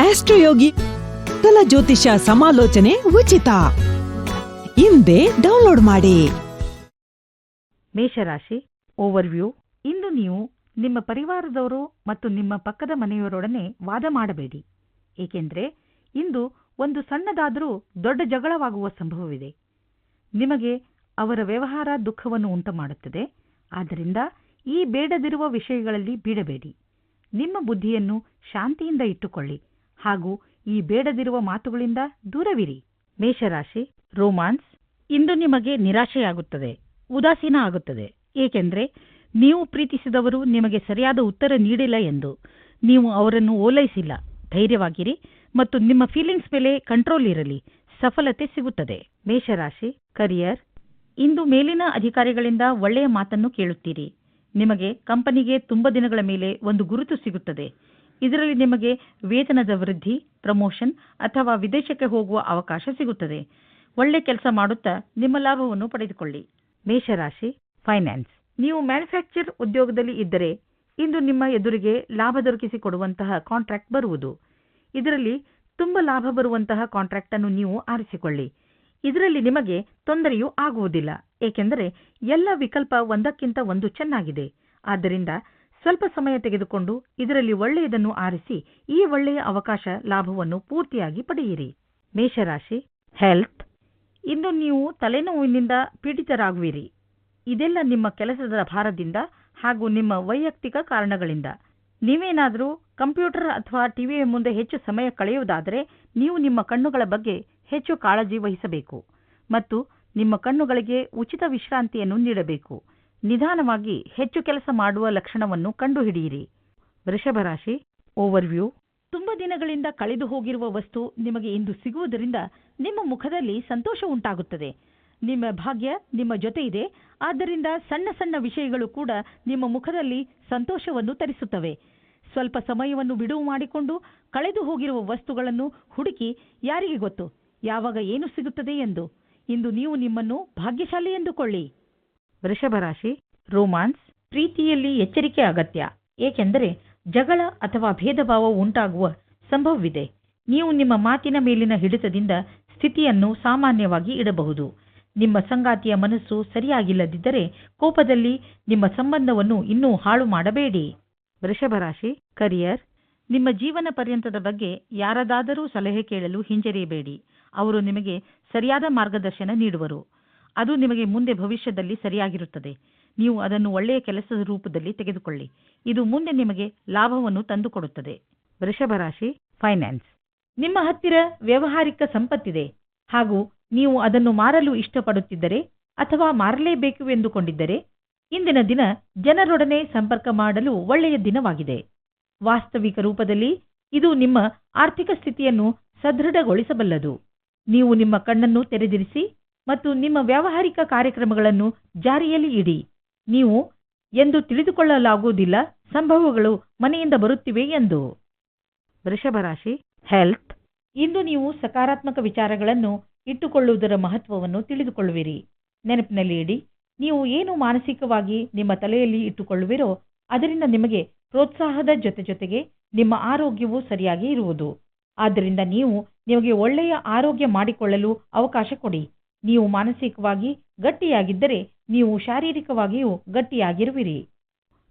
ಆಸ್ಟ್ರೋಯೋಗಿ ಕಲ ಜ್ಯೋತಿಷ ಸಮಾಲೋಚನೆ ಉಚಿತ. ಹಿಂದೆ ಡೌನ್ಲೋಡ್ ಮಾಡಿ. ಮೇಷರಾಶಿ ಓವರ್ವ್ಯೂ. ಇಂದು ನೀವು ನಿಮ್ಮ ಪರಿವಾರದವರು ಮತ್ತು ನಿಮ್ಮ ಪಕ್ಕದ ಮನೆಯವರೊಡನೆ ವಾದ ಮಾಡಬೇಡಿ. ಏಕೆಂದರೆ ಇಂದು ಒಂದು ಸಣ್ಣದಾದರೂ ದೊಡ್ಡ ಜಗಳವಾಗುವ ಸಂಭವವಿದೆ. ನಿಮಗೆ ಅವರ ವ್ಯವಹಾರ ದುಃಖವನ್ನು ಉಂಟುಮಾಡುತ್ತದೆ. ಆದ್ದರಿಂದ ಈ ಬೇಡದಿರುವ ವಿಷಯಗಳಲ್ಲಿ ಬೀಡಬೇಡಿ. ನಿಮ್ಮ ಬುದ್ಧಿಯನ್ನು ಶಾಂತಿಯಿಂದ ಇಟ್ಟುಕೊಳ್ಳಿ. ಹಾಗೂ ಈ ಬೇಡದಿರುವ ಮಾತುಗಳಿಂದ ದೂರವಿರಿ. ಮೇಷರಾಶಿ, ರೋಮಾನ್ಸ್, ಇಂದು ನಿಮಗೆ ನಿರಾಶೆಯಾಗುತ್ತದೆ, ಉದಾಸೀನ ಆಗುತ್ತದೆ. ಏಕೆಂದರೆ ನೀವು ಪ್ರೀತಿಸಿದವರು ನಿಮಗೆ ಸರಿಯಾದ ಉತ್ತರ ನೀಡಿಲ್ಲ ಎಂದು ನೀವು ಅವರನ್ನು ಓಲೈಸಿಲ್ಲ. ಧೈರ್ಯವಾಗಿರಿ ಮತ್ತು ನಿಮ್ಮ ಫೀಲಿಂಗ್ಸ್ ಮೇಲೆ ಕಂಟ್ರೋಲ್ ಇರಲಿ. ಸಫಲತೆ ಸಿಗುತ್ತದೆ. ಮೇಷರಾಶಿ ಕರಿಯರ್ ಇಂದು ಮೇಲಿನ ಅಧಿಕಾರಿಗಳಿಂದ ಒಳ್ಳೆಯ ಮಾತನ್ನು ಕೇಳುತ್ತೀರಿ. ನಿಮಗೆ ಕಂಪನಿಗೆ ತುಂಬ ದಿನಗಳ ಮೇಲೆ ಒಂದು ಗುರುತು ಸಿಗುತ್ತದೆ. ಇದರಲ್ಲಿ ನಿಮಗೆ ವೇತನದ ವೃದ್ಧಿ, ಪ್ರಮೋಷನ್ ಅಥವಾ ವಿದೇಶಕ್ಕೆ ಹೋಗುವ ಅವಕಾಶ ಸಿಗುತ್ತದೆ. ಒಳ್ಳೆ ಕೆಲಸ ಮಾಡುತ್ತಾ ನಿಮ್ಮ ಲಾಭವನ್ನು ಪಡೆದುಕೊಳ್ಳಿ. ಮೇಷರಾಶಿ, ಫೈನಾನ್ಸ್. ನೀವು ಮ್ಯಾನುಫ್ಯಾಕ್ಚರ್ ಉದ್ಯೋಗದಲ್ಲಿ ಇದ್ದರೆ ಇಂದು ನಿಮ್ಮ ಎದುರಿಗೆ ಲಾಭ ದೊರಕಿಸಿಕೊಡುವಂತಹ ಕಾಂಟ್ರಾಕ್ಟ್ ಬರುವುದು. ಇದರಲ್ಲಿ ತುಂಬಾ ಲಾಭ ಬರುವಂತಹ ಕಾಂಟ್ರಾಕ್ಟ್ ಅನ್ನು ನೀವು ಆರಿಸಿಕೊಳ್ಳಿ. ಇದರಲ್ಲಿ ನಿಮಗೆ ತೊಂದರೆಯೂ ಆಗುವುದಿಲ್ಲ, ಏಕೆಂದರೆ ಎಲ್ಲ ವಿಕಲ್ಪ ಒಂದಕ್ಕಿಂತ ಒಂದು ಚೆನ್ನಾಗಿದೆ. ಆದ್ದರಿಂದ ಸ್ವಲ್ಪ ಸಮಯ ತೆಗೆದುಕೊಂಡು ಇದರಲ್ಲಿ ಒಳ್ಳೆಯದನ್ನು ಆರಿಸಿ ಈ ಒಳ್ಳೆಯ ಅವಕಾಶ ಲಾಭವನ್ನು ಪೂರ್ತಿಯಾಗಿ ಪಡೆಯಿರಿ. ಮೇಷರಾಶಿ ಹೆಲ್ತ್ ಇಂದು ನೀವು ತಲೆನೋವಿನಿಂದ ಪೀಡಿತರಾಗುವಿರಿ. ಇದೆಲ್ಲ ನಿಮ್ಮ ಕೆಲಸದ ಭಾರದಿಂದ ಹಾಗೂ ನಿಮ್ಮ ವೈಯಕ್ತಿಕ ಕಾರಣಗಳಿಂದ. ನೀವೇನಾದರೂ ಕಂಪ್ಯೂಟರ್ ಅಥವಾ ಟಿವಿಯ ಮುಂದೆ ಹೆಚ್ಚು ಸಮಯ ಕಳೆಯುವುದಾದರೆ ನೀವು ನಿಮ್ಮ ಕಣ್ಣುಗಳ ಬಗ್ಗೆ ಹೆಚ್ಚು ಕಾಳಜಿ ವಹಿಸಬೇಕು ಮತ್ತು ನಿಮ್ಮ ಕಣ್ಣುಗಳಿಗೆ ಉಚಿತ ವಿಶ್ರಾಂತಿಯನ್ನು ನೀಡಬೇಕು. ನಿಧಾನವಾಗಿ ಹೆಚ್ಚು ಕೆಲಸ ಮಾಡುವ ಲಕ್ಷಣವನ್ನು ಕಂಡುಹಿಡಿಯಿರಿ. ವೃಷಭರಾಶಿ ಓವರ್ವ್ಯೂ ತುಂಬಾ ದಿನಗಳಿಂದ ಕಳೆದು ಹೋಗಿರುವ ವಸ್ತು ನಿಮಗೆ ಇಂದು ಸಿಗುವುದರಿಂದ ನಿಮ್ಮ ಮುಖದಲ್ಲಿ ಸಂತೋಷ ಉಂಟಾಗುತ್ತದೆ. ನಿಮ್ಮ ಭಾಗ್ಯ ನಿಮ್ಮ ಜೊತೆ ಇದೆ ಆದ್ದರಿಂದ ಸಣ್ಣ ಸಣ್ಣ ವಿಷಯಗಳು ಕೂಡ ನಿಮ್ಮ ಮುಖದಲ್ಲಿ ಸಂತೋಷವನ್ನು ತರಿಸುತ್ತವೆ. ಸ್ವಲ್ಪ ಸಮಯವನ್ನು ಬಿಡುವು ಮಾಡಿಕೊಂಡು ಕಳೆದು ಹೋಗಿರುವ ವಸ್ತುಗಳನ್ನು ಹುಡುಕಿ ಯಾರಿಗೆ ಗೊತ್ತು? ಯಾವಾಗ ಏನು ಸಿಗುತ್ತದೆ ಎಂದು? ಇಂದು ನೀವು ನಿಮ್ಮನ್ನು ಭಾಗ್ಯಶಾಲಿ ಎಂದುಕೊಳ್ಳಿ. ವೃಷಭರಾಶಿ, ರೋಮಾನ್ಸ್, ಪ್ರೀತಿಯಲ್ಲಿ ಎಚ್ಚರಿಕೆ ಅಗತ್ಯ. ಏಕೆಂದರೆ ಜಗಳ ಅಥವಾ ಭೇದಭಾವ ಉಂಟಾಗುವ ಸಂಭವವಿದೆ. ನೀವು ನಿಮ್ಮ ಮಾತಿನ ಮೇಲಿನ ಹಿಡಿತದಿಂದ ಸ್ಥಿತಿಯನ್ನು ಸಾಮಾನ್ಯವಾಗಿ ಇಡಬಹುದು. ನಿಮ್ಮ ಸಂಗಾತಿಯ ಮನಸ್ಸು ಸರಿಯಾಗಿಲ್ಲದಿದ್ದರೆ ಕೋಪದಲ್ಲಿ ನಿಮ್ಮ ಸಂಬಂಧವನ್ನು ಇನ್ನೂ ಹಾಳು ಮಾಡಬೇಡಿ. ವೃಷಭರಾಶಿ, ಕರಿಯರ್, ನಿಮ್ಮ ಜೀವನ ಪರ್ಯಂತದ ಬಗ್ಗೆ ಯಾರದಾದರೂ ಸಲಹೆ ಕೇಳಲು ಹಿಂಜರಿಯಬೇಡಿ. ಅವರು ನಿಮಗೆ ಸರಿಯಾದ ಮಾರ್ಗದರ್ಶನ ನೀಡುವರು. ಅದು ನಿಮಗೆ ಮುಂದೆ ಭವಿಷ್ಯದಲ್ಲಿ ಸರಿಯಾಗಿರುತ್ತದೆ. ನೀವು ಅದನ್ನು ಒಳ್ಳೆಯ ಕೆಲಸದ ರೂಪದಲ್ಲಿ ತೆಗೆದುಕೊಳ್ಳಿ. ಇದು ಮುಂದೆ ನಿಮಗೆ ಲಾಭವನ್ನು ತಂದುಕೊಡುತ್ತದೆ. ವೃಷಭರಾಶಿ ಫೈನಾನ್ಸ್ ನಿಮ್ಮ ಹತ್ತಿರ ವ್ಯವಹಾರಿಕ ಸಂಪತ್ತಿದೆ. ಹಾಗೂ ನೀವು ಅದನ್ನು ಮಾರಲು ಇಷ್ಟಪಡುತ್ತಿದ್ದರೆ ಅಥವಾ ಮಾರಲೇಬೇಕು ಎಂದುಕೊಂಡಿದ್ದರೆ, ಇಂದಿನ ದಿನ ಜನರೊಡನೆ ಸಂಪರ್ಕ ಮಾಡಲು ಒಳ್ಳೆಯ ದಿನವಾಗಿದೆ. ವಾಸ್ತವಿಕ ರೂಪದಲ್ಲಿ ಇದು ನಿಮ್ಮ ಆರ್ಥಿಕ ಸ್ಥಿತಿಯನ್ನು ಸದೃಢಗೊಳಿಸಬಲ್ಲದು. ನೀವು ನಿಮ್ಮ ಕಣ್ಣನ್ನು ತೆರೆದಿರಿಸಿ ಮತ್ತು ನಿಮ್ಮ ವ್ಯಾವಹಾರಿಕ ಕಾರ್ಯಕ್ರಮಗಳನ್ನು ಜಾರಿಯಲ್ಲಿ ಇಡಿ. ನೀವು ಎಂದು ತಿಳಿದುಕೊಳ್ಳಲಾಗುವುದಿಲ್ಲ ಸಂಭವಗಳು ಮನೆಯಿಂದ ಬರುತ್ತಿವೆ ಎಂದು. ವೃಷಭರಾಶಿ ಹೆಲ್ತ್. ಇಂದು ನೀವು ಸಕಾರಾತ್ಮಕ ವಿಚಾರಗಳನ್ನು ಇಟ್ಟುಕೊಳ್ಳುವುದರ ಮಹತ್ವವನ್ನು ತಿಳಿದುಕೊಳ್ಳುವಿರಿ. ನೆನಪಿನಲ್ಲಿ ಇಡಿ ನೀವು ಏನು ಮಾನಸಿಕವಾಗಿ ನಿಮ್ಮ ತಲೆಯಲ್ಲಿ ಇಟ್ಟುಕೊಳ್ಳುವಿರೋ ಅದರಿಂದ ನಿಮಗೆ ಪ್ರೋತ್ಸಾಹದ ಜೊತೆ ಜೊತೆಗೆ ನಿಮ್ಮ ಆರೋಗ್ಯವು ಸರಿಯಾಗಿ ಇರುವುದು. ಆದ್ದರಿಂದ ನೀವು ನಿಮಗೆ ಒಳ್ಳೆಯ ಆರೋಗ್ಯ ಮಾಡಿಕೊಳ್ಳಲು ಅವಕಾಶ ಕೊಡಿ. ನೀವು ಮಾನಸಿಕವಾಗಿ ಗಟ್ಟಿಯಾಗಿದ್ದರೆ ನೀವು ಶಾರೀರಿಕವಾಗಿಯೂ ಗಟ್ಟಿಯಾಗಿರುವಿರಿ.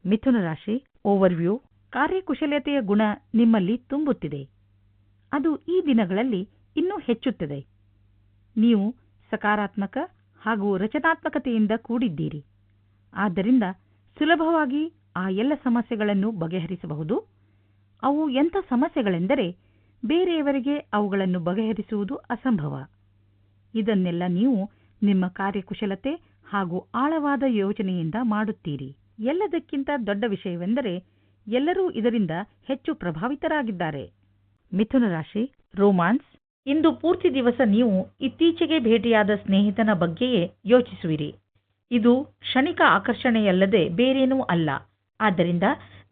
ಮಿಥುನ ರಾಶಿ ಓವರ್ವ್ಯೂ ಕಾರ್ಯಕುಶಲತೆಯ ಗುಣ ನಿಮ್ಮಲ್ಲಿ ತುಂಬುತ್ತಿದೆ. ಅದು ಈ ದಿನಗಳಲ್ಲಿ ಇನ್ನೂ ಹೆಚ್ಚುತ್ತದೆ. ನೀವು ಸಕಾರಾತ್ಮಕ ಹಾಗೂ ರಚನಾತ್ಮಕತೆಯಿಂದ ಕೂಡಿದ್ದೀರಿ. ಆದ್ದರಿಂದ ಸುಲಭವಾಗಿ ಆ ಎಲ್ಲ ಸಮಸ್ಯೆಗಳನ್ನು ಬಗೆಹರಿಸಬಹುದು. ಅವು ಎಂಥ ಸಮಸ್ಯೆಗಳೆಂದರೆ ಬೇರೆಯವರಿಗೆ ಅವುಗಳನ್ನು ಬಗೆಹರಿಸುವುದು ಅಸಂಭವ. ಇದನ್ನೆಲ್ಲ ನೀವು ನಿಮ್ಮ ಕಾರ್ಯಕುಶಲತೆ ಹಾಗೂ ಆಳವಾದ ಯೋಚನೆಯಿಂದ ಮಾಡುತ್ತೀರಿ. ಎಲ್ಲದಕ್ಕಿಂತ ದೊಡ್ಡ ವಿಷಯವೆಂದರೆ ಎಲ್ಲರೂ ಇದರಿಂದ ಹೆಚ್ಚು ಪ್ರಭಾವಿತರಾಗಿದ್ದಾರೆ. ಮಿಥುನ ರಾಶಿ, ರೋಮಾನ್ಸ್. ಇಂದು ಪೂರ್ತಿ ದಿವಸ ನೀವು ಇತ್ತೀಚೆಗೆ ಭೇಟಿಯಾದ ಸ್ನೇಹಿತನ ಬಗ್ಗೆಯೇ ಯೋಚಿಸುವಿರಿ. ಇದು ಕ್ಷಣಿಕ ಆಕರ್ಷಣೆಯಲ್ಲದೆ ಬೇರೇನೂ ಅಲ್ಲ. ಆದ್ದರಿಂದ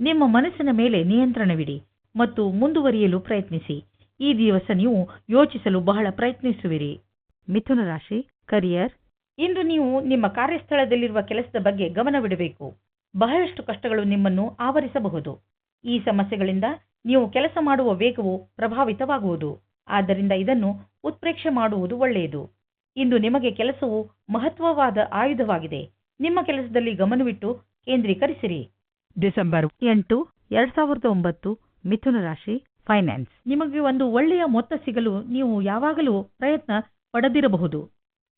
ನಿಮ್ಮ ಮನಸ್ಸಿನ ಮೇಲೆ ನಿಯಂತ್ರಣವಿಡಿ ಮತ್ತು ಮುಂದುವರಿಯಲು ಪ್ರಯತ್ನಿಸಿ. ಈ ದಿವಸ ನೀವು ಯೋಚಿಸಲು ಬಹಳ ಪ್ರಯತ್ನಿಸುವಿರಿ. ಮಿಥುನ ರಾಶಿ ಕರಿಯರ್ ಇಂದು ನೀವು ನಿಮ್ಮ ಕಾರ್ಯಸ್ಥಳದಲ್ಲಿರುವ ಕೆಲಸದ ಬಗ್ಗೆ ಗಮನವಿಡಬೇಕು ಬಹಳಷ್ಟು ಕಷ್ಟಗಳು ನಿಮ್ಮನ್ನು ಆವರಿಸಬಹುದು. ಈ ಸಮಸ್ಯೆಗಳಿಂದ ನೀವು ಕೆಲಸ ಮಾಡುವ ವೇಗವು ಪ್ರಭಾವಿತವಾಗುವುದು. ಆದ್ದರಿಂದ ಇದನ್ನು ಉತ್ಪ್ರೇಕ್ಷೆ ಮಾಡುವುದು ಒಳ್ಳೆಯದು. ಇಂದು ನಿಮಗೆ ಕೆಲಸವು ಮಹತ್ವವಾದ ಆಯುಧವಾಗಿದೆ. ನಿಮ್ಮ ಕೆಲಸದಲ್ಲಿ ಗಮನವಿಟ್ಟು ಕೇಂದ್ರೀಕರಿಸಿರಿ. ಡಿಸೆಂಬರ್ ಎಂಟು ಎರಡ್ ಸಾವಿರದ ಒಂಬತ್ತು ಮಿಥುನ ರಾಶಿ ಫೈನಾನ್ಸ್ ನಿಮಗೆ ಒಂದು ಒಳ್ಳೆಯ ಮೊತ್ತ ಸಿಗಲು ನೀವು ಯಾವಾಗಲೂ ಪ್ರಯತ್ನ ಪಡೆದಿರಬಹುದು.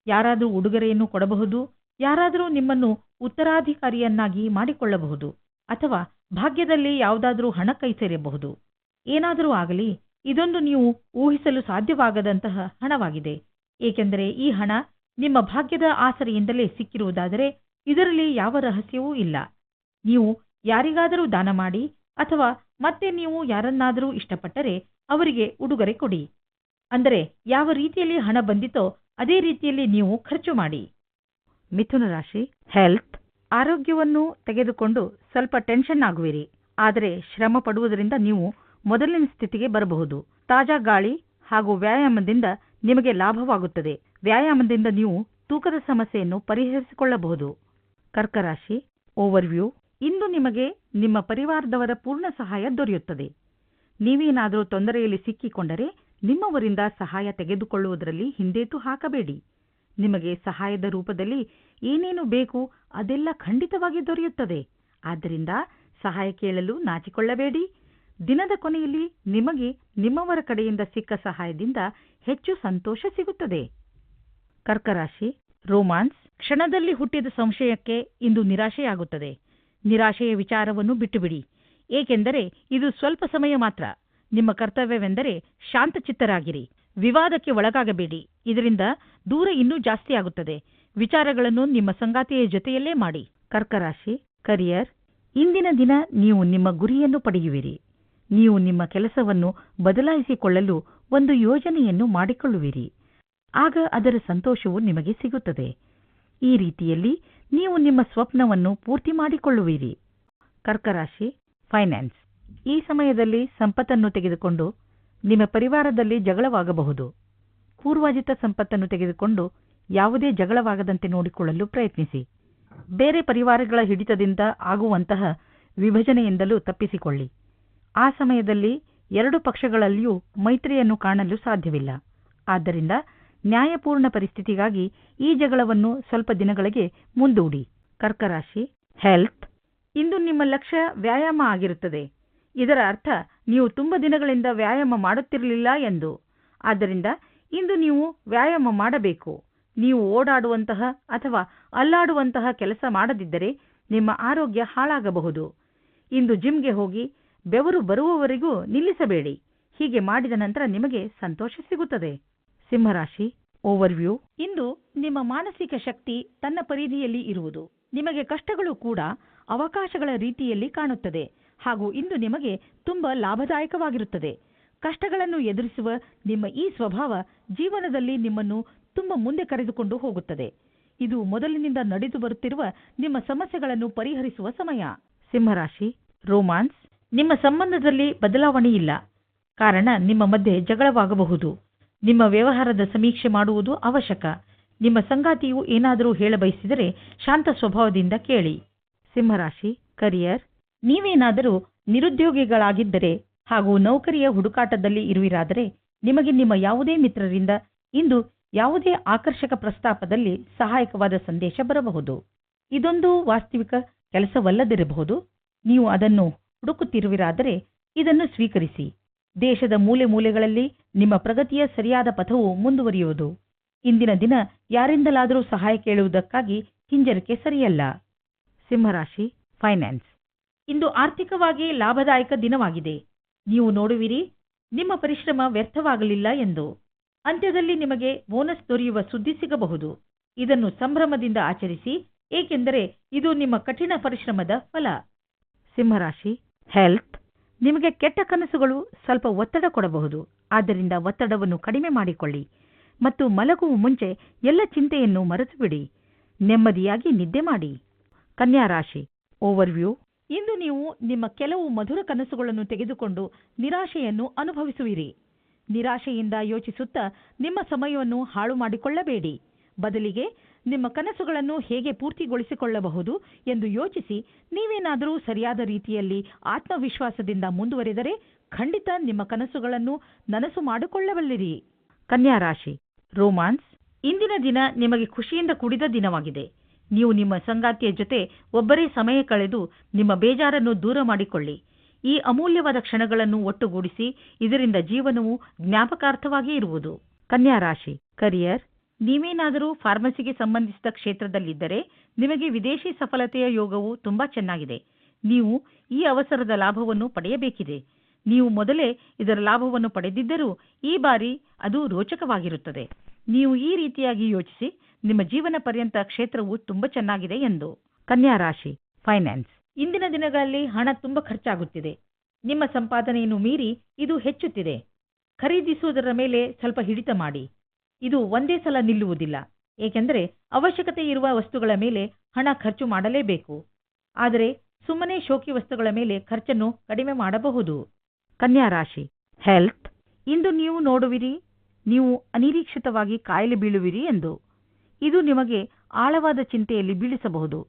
ಯಾರಾದರೂ ಉಡುಗೊರೆಯನ್ನು ಕೊಡಬಹುದು, ಯಾರಾದರೂ ನಿಮ್ಮನ್ನು ಉತ್ತರಾಧಿಕಾರಿಯನ್ನಾಗಿ ಮಾಡಿಕೊಳ್ಳಬಹುದು, ಅಥವಾ ಭಾಗ್ಯದಲ್ಲಿ ಯಾವುದಾದರೂ ಹಣ ಕೈ ಸೇರಬಹುದು ಏನಾದರೂ ಆಗಲಿ, ಇದೊಂದು ನೀವು ಊಹಿಸಲು ಸಾಧ್ಯವಾಗದಂತಹ ಹಣವಾಗಿದೆ. ಏಕೆಂದರೆ ಈ ಹಣ ನಿಮ್ಮ ಭಾಗ್ಯದ ಆಸರೆಯಿಂದಲೇ ಸಿಕ್ಕಿರುವುದಾದರೆ ಇದರಲ್ಲಿ ಯಾವ ರಹಸ್ಯವೂ ಇಲ್ಲ. ನೀವು ಯಾರಿಗಾದರೂ ದಾನ ಮಾಡಿ ಅಥವಾ ಮತ್ತೆ ನೀವು ಯಾರನ್ನಾದರೂ ಇಷ್ಟಪಟ್ಟರೆ ಅವರಿಗೆ ಉಡುಗೊರೆ ಕೊಡಿ. ಅಂದರೆ ಯಾವ ರೀತಿಯಲ್ಲಿ ಹಣ ಬಂದಿತೋ ಅದೇ ರೀತಿಯಲ್ಲಿ ನೀವು ಖರ್ಚು ಮಾಡಿ. ಮಿಥುನ ರಾಶಿ ಹೆಲ್ತ್ ಆರೋಗ್ಯವನ್ನು ತೆಗೆದುಕೊಂಡು ಸ್ವಲ್ಪ ಟೆನ್ಷನ್ ಆಗುವಿರಿ. ಆದರೆ ಶ್ರಮ ಪಡುವುದರಿಂದ ನೀವು ಮೊದಲಿನ ಸ್ಥಿತಿಗೆ ಬರಬಹುದು. ತಾಜಾ ಗಾಳಿ ಹಾಗೂ ವ್ಯಾಯಾಮದಿಂದ ನಿಮಗೆ ಲಾಭವಾಗುತ್ತದೆ. ವ್ಯಾಯಾಮದಿಂದ ನೀವು ತೂಕದ ಸಮಸ್ಯೆಯನ್ನು ಪರಿಹರಿಸಿಕೊಳ್ಳಬಹುದು. ಕರ್ಕರಾಶಿ ಓವರ್ವ್ಯೂ ಇಂದು ನಿಮಗೆ ನಿಮ್ಮ ಪರಿವಾರದವರ ಪೂರ್ಣ ಸಹಾಯ ದೊರೆಯುತ್ತದೆ. ನೀವೇನಾದರೂ ತೊಂದರೆಯಲ್ಲಿ ಸಿಕ್ಕಿಕೊಂಡರೆ ನಿಮ್ಮವರಿಂದ ಸಹಾಯ ತೆಗೆದುಕೊಳ್ಳುವುದರಲ್ಲಿ ಹಿಂದೇಟು ಹಾಕಬೇಡಿ. ನಿಮಗೆ ಸಹಾಯದ ರೂಪದಲ್ಲಿ ಏನೇನು ಬೇಕು ಅದೆಲ್ಲ ಖಂಡಿತವಾಗಿ ದೊರೆಯುತ್ತದೆ. ಆದ್ದರಿಂದ ಸಹಾಯ ಕೇಳಲು ನಾಚಿಕೊಳ್ಳಬೇಡಿ. ದಿನದ ಕೊನೆಯಲ್ಲಿ ನಿಮಗೆ ನಿಮ್ಮವರ ಕಡೆಯಿಂದ ಸಿಕ್ಕ ಸಹಾಯದಿಂದ ಹೆಚ್ಚು ಸಂತೋಷ ಸಿಗುತ್ತದೆ. ಕರ್ಕರಾಶಿ, ರೋಮಾನ್ಸ್, ಕ್ಷಣದಲ್ಲಿ ಹುಟ್ಟಿದ ಸಂಶಯಕ್ಕೆ ಇಂದು ನಿರಾಶೆಯಾಗುತ್ತದೆ. ನಿರಾಶೆಯ ವಿಚಾರವನ್ನು ಬಿಟ್ಟುಬಿಡಿ. ಏಕೆಂದರೆ ಇದು ಸ್ವಲ್ಪ ಸಮಯ ಮಾತ್ರ. ನಿಮ್ಮ ಕರ್ತವ್ಯವೆಂದರೆ ಶಾಂತಚಿತ್ತರಾಗಿರಿ. ವಿವಾದಕ್ಕೆ ಒಳಗಾಗಬೇಡಿ. ಇದರಿಂದ ದೂರ ಇನ್ನೂ ಜಾಸ್ತಿ ಆಗುತ್ತದೆ. ವಿಚಾರಗಳನ್ನು ನಿಮ್ಮ ಸಂಗಾತಿಯ ಜೊತೆಯಲ್ಲೇ ಮಾಡಿ. ಕರ್ಕರಾಶಿ, ಕರಿಯರ್, ಇಂದಿನ ದಿನ ನೀವು ನಿಮ್ಮ ಗುರಿಯನ್ನು ಪಡೆಯುವಿರಿ. ನೀವು ನಿಮ್ಮ ಕೆಲಸವನ್ನು ಬದಲಾಯಿಸಿಕೊಳ್ಳಲು ಒಂದು ಯೋಜನೆಯನ್ನು ಮಾಡಿಕೊಳ್ಳುವಿರಿ. ಆಗ ಅದರ ಸಂತೋಷವು ನಿಮಗೆ ಸಿಗುತ್ತದೆ. ಈ ರೀತಿಯಲ್ಲಿ ನೀವು ನಿಮ್ಮ ಸ್ವಪ್ನವನ್ನು ಪೂರ್ತಿ ಮಾಡಿಕೊಳ್ಳುವಿರಿ. ಕರ್ಕರಾಶಿ, ಫೈನಾನ್ಸ್. ಈ ಸಮಯದಲ್ಲಿ ಸಂಪತ್ತನ್ನು ತೆಗೆದುಕೊಂಡು ನಿಮ್ಮ ಪರಿವಾರದಲ್ಲಿ ಜಗಳವಾಗಬಹುದು. ಪೂರ್ವಾಜಿತ ಸಂಪತ್ತನ್ನು ತೆಗೆದುಕೊಂಡು ಯಾವುದೇ ಜಗಳವಾಗದಂತೆ ನೋಡಿಕೊಳ್ಳಲು ಪ್ರಯತ್ನಿಸಿ. ಬೇರೆ ಪರಿವಾರಗಳ ಹಿಡಿತದಿಂದ ಆಗುವಂತಹ ವಿಭಜನೆಯಿಂದಲೂ ತಪ್ಪಿಸಿಕೊಳ್ಳಿ. ಆ ಸಮಯದಲ್ಲಿ ಎರಡು ಪಕ್ಷಗಳಲ್ಲಿಯೂ ಮೈತ್ರಿಯನ್ನು ಕಾಣಲು ಸಾಧ್ಯವಿಲ್ಲ. ಆದ್ದರಿಂದ ನ್ಯಾಯಪೂರ್ಣ ಪರಿಸ್ಥಿತಿಗಾಗಿ ಈ ಜಗಳವನ್ನು ಸ್ವಲ್ಪ ದಿನಗಳಿಗೆ ಮುಂದೂಡಿ. ಕರ್ಕರಾಶಿ ಹೆಲ್ತ್ ಇಂದು ನಿಮ್ಮ ಲಕ್ಷ್ಯ ವ್ಯಾಯಾಮ ಆಗಿರುತ್ತದೆ. ಇದರ ಅರ್ಥ ನೀವು ತುಂಬ ದಿನಗಳಿಂದ ವ್ಯಾಯಾಮ ಮಾಡುತ್ತಿರಲಿಲ್ಲ ಎಂದು. ಆದ್ದರಿಂದ ಇಂದು ನೀವು ವ್ಯಾಯಾಮ ಮಾಡಬೇಕು. ನೀವು ಓಡಾಡುವಂತಹ ಅಥವಾ ಅಲ್ಲಾಡುವಂತಹ ಕೆಲಸ ಮಾಡದಿದ್ದರೆ ನಿಮ್ಮ ಆರೋಗ್ಯ ಹಾಳಾಗಬಹುದು. ಇಂದು ಜಿಮ್ಗೆ ಹೋಗಿ ಬೆವರು ಬರುವವರೆಗೂ ನಿಲ್ಲಿಸಬೇಡಿ. ಹೀಗೆ ಮಾಡಿದ ನಂತರ ನಿಮಗೆ ಸಂತೋಷ ಸಿಗುತ್ತದೆ. ಸಿಂಹರಾಶಿ ಓವರ್ವ್ಯೂ ಇಂದು ನಿಮ್ಮ ಮಾನಸಿಕ ಶಕ್ತಿ ತನ್ನ ಪರಿಧಿಯಲ್ಲಿ ಇರುವುದು. ನಿಮಗೆ ಕಷ್ಟಗಳು ಕೂಡ ಅವಕಾಶಗಳ ರೀತಿಯಲ್ಲಿ ಕಾಣುತ್ತದೆ. ಹಾಗೂ ಇಂದು ನಿಮಗೆ ತುಂಬ ಲಾಭದಾಯಕವಾಗಿರುತ್ತದೆ. ಕಷ್ಟಗಳನ್ನು ಎದುರಿಸುವ ನಿಮ್ಮ ಈ ಸ್ವಭಾವ ಜೀವನದಲ್ಲಿ ನಿಮ್ಮನ್ನು ತುಂಬ ಮುಂದೆ ಕರೆದುಕೊಂಡು ಹೋಗುತ್ತದೆ. ಇದು ಮೊದಲಿನಿಂದ ನಡೆದು ಬರುತ್ತಿರುವ ನಿಮ್ಮ ಸಮಸ್ಯೆಗಳನ್ನು ಪರಿಹರಿಸುವ ಸಮಯ. ಸಿಂಹರಾಶಿ, ರೋಮಾನ್ಸ್, ನಿಮ್ಮ ಸಂಬಂಧದಲ್ಲಿ ಬದಲಾವಣೆ ಇಲ್ಲ. ಕಾರಣ ನಿಮ್ಮ ಮಧ್ಯೆ ಜಗಳವಾಗಬಹುದು. ನಿಮ್ಮ ವ್ಯವಹಾರದ ಸಮೀಕ್ಷೆ ಮಾಡುವುದು ಅವಶ್ಯಕ. ನಿಮ್ಮ ಸಂಗಾತಿಯು ಏನಾದರೂ ಹೇಳಬಯಸಿದರೆ ಶಾಂತ ಸ್ವಭಾವದಿಂದ ಕೇಳಿ. ಸಿಂಹರಾಶಿ, ಕರಿಯರ್ ನೀವೇನಾದರೂ ನಿರುದ್ಯೋಗಿಗಳಾಗಿದ್ದರೆ ಹಾಗೂ ನೌಕರಿಯ ಹುಡುಕಾಟದಲ್ಲಿ ಇರುವಿರಾದರೆ ನಿಮಗೆ ನಿಮ್ಮ ಯಾವುದೇ ಮಿತ್ರರಿಂದ ಇಂದು ಯಾವುದೇ ಆಕರ್ಷಕ ಪ್ರಸ್ತಾಪದಲ್ಲಿ ಸಹಾಯಕವಾದ ಸಂದೇಶ ಬರಬಹುದು. ಇದೊಂದು ವಾಸ್ತವಿಕ ಕೆಲಸವಲ್ಲದಿರಬಹುದು. ನೀವು ಅದನ್ನು ಹುಡುಕುತ್ತಿರುವಿರಾದರೆ ಇದನ್ನು ಸ್ವೀಕರಿಸಿ. ದೇಶದ ಮೂಲೆ ಮೂಲೆಗಳಲ್ಲಿ ನಿಮ್ಮ ಪ್ರಗತಿಯ ಸರಿಯಾದ ಪಥವು ಮುಂದುವರಿಯುವುದು. ಇಂದಿನ ದಿನ ಯಾರಿಂದಲಾದರೂ ಸಹಾಯ ಕೇಳುವುದಕ್ಕಾಗಿ ಹಿಂಜರಿಕೆ ಸರಿಯಲ್ಲ. ಸಿಂಹರಾಶಿ, ಫೈನಾನ್ಸ್. ಇಂದು ಆರ್ಥಿಕವಾಗಿ ಲಾಭದಾಯಕ ದಿನವಾಗಿದೆ. ನೀವು ನೋಡುವಿರಿ, ನಿಮ್ಮ ಪರಿಶ್ರಮ ವ್ಯರ್ಥವಾಗಲಿಲ್ಲ ಎಂದು. ಅಂತ್ಯದಲ್ಲಿ ನಿಮಗೆ ಬೋನಸ್ ದೊರೆಯುವ ಸುದ್ದಿ ಸಿಗಬಹುದು. ಇದನ್ನು ಸಂಭ್ರಮದಿಂದ ಆಚರಿಸಿ, ಏಕೆಂದರೆ ಇದು ನಿಮ್ಮ ಕಠಿಣ ಪರಿಶ್ರಮದ ಫಲ. ಸಿಂಹರಾಶಿ, ಹೆಲ್ತ್. ನಿಮಗೆ ಕೆಟ್ಟ ಕನಸುಗಳು ಸ್ವಲ್ಪ ಒತ್ತಡ ಕೊಡಬಹುದು. ಆದ್ದರಿಂದ ಒತ್ತಡವನ್ನು ಕಡಿಮೆ ಮಾಡಿಕೊಳ್ಳಿ. ಮತ್ತು ಮಲಗುವ ಮುಂಚೆ ಎಲ್ಲ ಚಿಂತೆಯನ್ನು ಮರೆತುಬಿಡಿ. ನೆಮ್ಮದಿಯಾಗಿ ನಿದ್ದೆ ಮಾಡಿ. ಕನ್ಯಾ ರಾಶಿ ಓವರ್ವ್ಯೂ. ಇಂದು ನೀವು ನಿಮ್ಮ ಕೆಲವು ಮಧುರ ಕನಸುಗಳನ್ನು ತೆಗೆದುಕೊಂಡು ನಿರಾಶೆಯನ್ನು ಅನುಭವಿಸುವಿರಿ. ನಿರಾಶೆಯಿಂದ ಯೋಚಿಸುತ್ತಾ ನಿಮ್ಮ ಸಮಯವನ್ನು ಹಾಳು ಮಾಡಿಕೊಳ್ಳಬೇಡಿ. ಬದಲಿಗೆ ನಿಮ್ಮ ಕನಸುಗಳನ್ನು ಹೇಗೆ ಪೂರ್ತಿಗೊಳಿಸಿಕೊಳ್ಳಬಹುದು ಎಂದು ಯೋಚಿಸಿ ನೀವೇನಾದರೂ ಸರಿಯಾದ ರೀತಿಯಲ್ಲಿ ಆತ್ಮವಿಶ್ವಾಸದಿಂದ ಮುಂದುವರೆದರೆ ಖಂಡಿತ ನಿಮ್ಮ ಕನಸುಗಳನ್ನು ನನಸು ಮಾಡಿಕೊಳ್ಳಬಲ್ಲಿರಿ. ಕನ್ಯಾ ರಾಶಿ, ರೋಮಾನ್ಸ್, ಇಂದಿನ ದಿನ ನಿಮಗೆ ಖುಷಿಯಿಂದ ಕೂಡಿದ ದಿನವಾಗಿದೆ. ನೀವು ನಿಮ್ಮ ಸಂಗಾತಿಯ ಜೊತೆ ಒಬ್ಬರೇ ಸಮಯ ಕಳೆದು ನಿಮ್ಮ ಬೇಜಾರನ್ನು ದೂರ ಮಾಡಿಕೊಳ್ಳಿ. ಈ ಅಮೂಲ್ಯವಾದ ಕ್ಷಣಗಳನ್ನು ಒಟ್ಟುಗೂಡಿಸಿ ಇದರಿಂದ ಜೀವನವು ಜ್ಞಾಪಕಾರ್ಥವಾಗಿ ಇರುವುದು. ಕನ್ಯಾ ರಾಶಿ, ಕರಿಯರ್, ನೀವೇನಾದರೂ ಫಾರ್ಮಸಿಗೆ ಸಂಬಂಧಿಸಿದ ಕ್ಷೇತ್ರದಲ್ಲಿದ್ದರೆ ನಿಮಗೆ ವಿದೇಶಿ ಸಫಲತೆಯ ಯೋಗವು ತುಂಬಾ ಚೆನ್ನಾಗಿದೆ. ನೀವು ಈ ಅವಸರದ ಲಾಭವನ್ನು ಪಡೆಯಬೇಕಿದೆ. ನೀವು ಮೊದಲೇ ಇದರ ಲಾಭವನ್ನು ಪಡೆದಿದ್ದರೂ ಈ ಬಾರಿ ಅದು ರೋಚಕವಾಗಿರುತ್ತದೆ. ನೀವು ಈ ರೀತಿಯಾಗಿ ಯೋಚಿಸಿ ನಿಮ್ಮ ಜೀವನ ಪರ್ಯಂತ ಕ್ಷೇತ್ರವು ತುಂಬಾ ಚೆನ್ನಾಗಿದೆ ಎಂದು. ಕನ್ಯಾ ರಾಶಿ ಫೈನಾನ್ಸ್ ಇಂದಿನ ದಿನಗಳಲ್ಲಿ ಹಣ ತುಂಬಾ ಖರ್ಚಾಗುತ್ತಿದೆ. ನಿಮ್ಮ ಸಂಪಾದನೆಯನ್ನು ಮೀರಿ ಇದು ಹೆಚ್ಚುತ್ತಿದೆ. ಖರೀದಿಸುವುದರ ಮೇಲೆ ಸ್ವಲ್ಪ ಹಿಡಿತ ಮಾಡಿ. ಇದು ಒಂದೇ ಸಲ ನಿಲ್ಲುವುದಿಲ್ಲ, ಏಕೆಂದರೆ ಅವಶ್ಯಕತೆ ಇರುವ ವಸ್ತುಗಳ ಮೇಲೆ ಹಣ ಖರ್ಚು ಮಾಡಲೇಬೇಕು. ಆದರೆ ಸುಮ್ಮನೆ ಶೋಕಿ ವಸ್ತುಗಳ ಮೇಲೆ ಖರ್ಚನ್ನು ಕಡಿಮೆ ಮಾಡಬಹುದು. ಕನ್ಯಾ ರಾಶಿ ಹೆಲ್ತ್ ಇಂದು ನೀವು ನೋಡುವಿರಿ, ನೀವು ಅನಿರೀಕ್ಷಿತವಾಗಿ ಕಾಯಿಲೆ ಬೀಳುವಿರಿ ಎಂದು. ಇದು ನಿಮಗೆ ಆಳವಾದ ಚಿಂತೆಯಲ್ಲಿ ಬೀಳಿಸಬಹುದು.